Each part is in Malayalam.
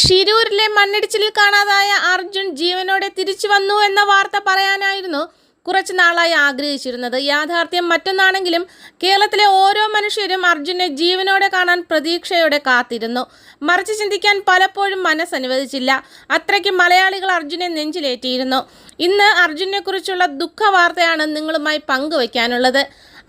ഷിരൂരിലെ മണ്ണിടിച്ചിലിൽ കാണാതായ അർജുൻ ജീവനോടെ തിരിച്ചു വന്നു എന്ന വാർത്ത പറയാനായിരുന്നു കുറച്ചു നാളായി ആഗ്രഹിച്ചിരുന്നത്. യാഥാർത്ഥ്യം മറ്റൊന്നാണെങ്കിലും കേരളത്തിലെ ഓരോ മനുഷ്യരും അർജുനെ ജീവനോടെ കാണാൻ പ്രതീക്ഷയോടെ കാത്തിരുന്നു. മറിച്ച് ചിന്തിക്കാൻ പലപ്പോഴും മനസ്സനുവദിച്ചില്ല അത്രയ്ക്ക് മലയാളികൾ അർജുനെ നെഞ്ചിലേറ്റിയിരുന്നു. ഇന്ന് അർജുനെ കുറിച്ചുള്ള ദുഃഖ വാർത്തയാണ് നിങ്ങളുമായി പങ്കുവയ്ക്കാനുള്ളത്.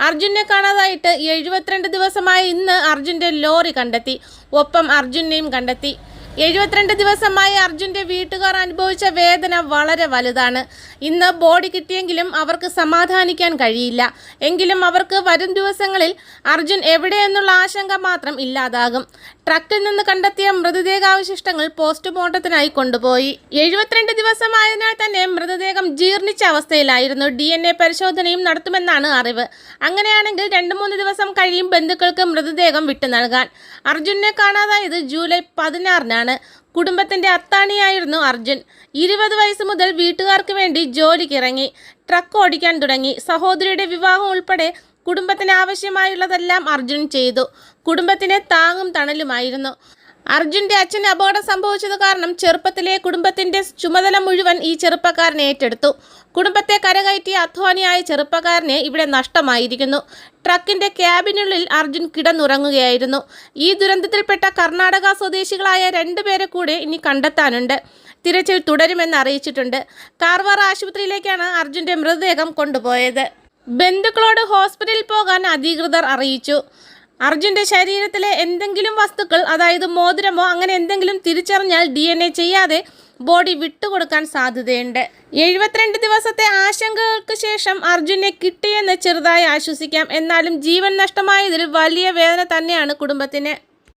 അർജുനെ കാണാതായിട്ട് എഴുപത്തിരണ്ട് ദിവസമായി ഇന്ന് അർജുന്റെ ലോറി കണ്ടെത്തി. ഒപ്പം അർജുനെയും കണ്ടെത്തി. എഴുപത്തിരണ്ട് ദിവസമായി അർജുന്റെ വീട്ടുകാർ അനുഭവിച്ച വേദന വളരെ വലുതാണ്. ഇന്ന് ബോഡി കിട്ടിയെങ്കിലും അവർക്ക് സമാധാനിക്കാൻ കഴിയില്ല. എങ്കിലും അവർക്ക് വരും ദിവസങ്ങളിൽ അർജുൻ എവിടെയെന്നുള്ള ആശങ്ക മാത്രം ഇല്ലാതാകും. ട്രക്കിൽ നിന്ന് കണ്ടെത്തിയ മൃതദേഹാവശിഷ്ടങ്ങൾ പോസ്റ്റ്മോർട്ടത്തിനായി കൊണ്ടുപോയി. എഴുപത്തിരണ്ട് ദിവസമായതിനാൽ തന്നെ മൃതദേഹം ജീർണിച്ച അവസ്ഥയിലായിരുന്നു. ഡി എൻ എ പരിശോധനയും നടത്തുമെന്നാണ് അറിവ്. അങ്ങനെയാണെങ്കിൽ രണ്ട് മൂന്ന് ദിവസം കഴിയും ബന്ധുക്കൾക്ക് മൃതദേഹം വിട്ടു നൽകാൻ. അർജുനെ കാണാതായത് ജൂലൈ പതിനാറിനാണ്. കുടുംബത്തിന്റെ അത്താണിയായിരുന്നു അർജുൻ. ഇരുപത് വയസ്സ് മുതൽ വീട്ടുകാർക്ക് വേണ്ടി ജോലിക്കിറങ്ങി. ട്രക്ക് ഓടിക്കാൻ തുടങ്ങി. സഹോദരിയുടെ വിവാഹം ഉൾപ്പെടെ കുടുംബത്തിന് ആവശ്യമായുള്ളതെല്ലാം അർജുൻ ചെയ്തു. കുടുംബത്തിന് താങ്ങും തണലുമായിരുന്നു. അർജുന്റെ അച്ഛൻ അപകടം സംഭവിച്ചത് കാരണം ചെറുപ്പത്തിലെ കുടുംബത്തിന്റെ ചുമതല മുഴുവൻ ഈ ചെറുപ്പക്കാരൻ ഏറ്റെടുത്തു. കുടുംബത്തെ കരകയറ്റിയ അധ്വാനിയായ ചെറുപ്പക്കാരനെ ഇവിടെ നഷ്ടമായിരിക്കുന്നു. ട്രക്കിന്റെ ക്യാബിനുള്ളിൽ അർജുൻ കിടന്നുറങ്ങുകയായിരുന്നു. ഈ ദുരന്തത്തിൽപ്പെട്ട കർണാടക സ്വദേശികളായ രണ്ടുപേരെ കൂടെ ഇനി കണ്ടെത്താനുണ്ട്. തിരച്ചിൽ തുടരുമെന്ന് അറിയിച്ചിട്ടുണ്ട്. കാർവാർ ആശുപത്രിയിലേക്കാണ് അർജുന്റെ മൃതദേഹം കൊണ്ടുപോയത്. ബന്ധുക്കളോട് ഹോസ്പിറ്റലിൽ പോകാൻ അധികൃതർ അറിയിച്ചു. അർജുന്റെ ശരീരത്തിലെ എന്തെങ്കിലും വസ്തുക്കൾ അതായത് മോതിരമോ അങ്ങനെ എന്തെങ്കിലും തിരിച്ചറിഞ്ഞാൽ ഡി എൻ എ ചെയ്യാതെ ബോഡി വിട്ടുകൊടുക്കാൻ സാധ്യതയുണ്ട്. എഴുപത്തിരണ്ട് ദിവസത്തെ ആശങ്കകൾക്ക് ശേഷം അർജുനെ കിട്ടിയെന്ന് ചെറുതായി ആശ്വസിക്കാം. എന്നാലും ജീവൻ നഷ്ടമായതിൽ വലിയ വേദന തന്നെയാണ് കുടുംബത്തിന്.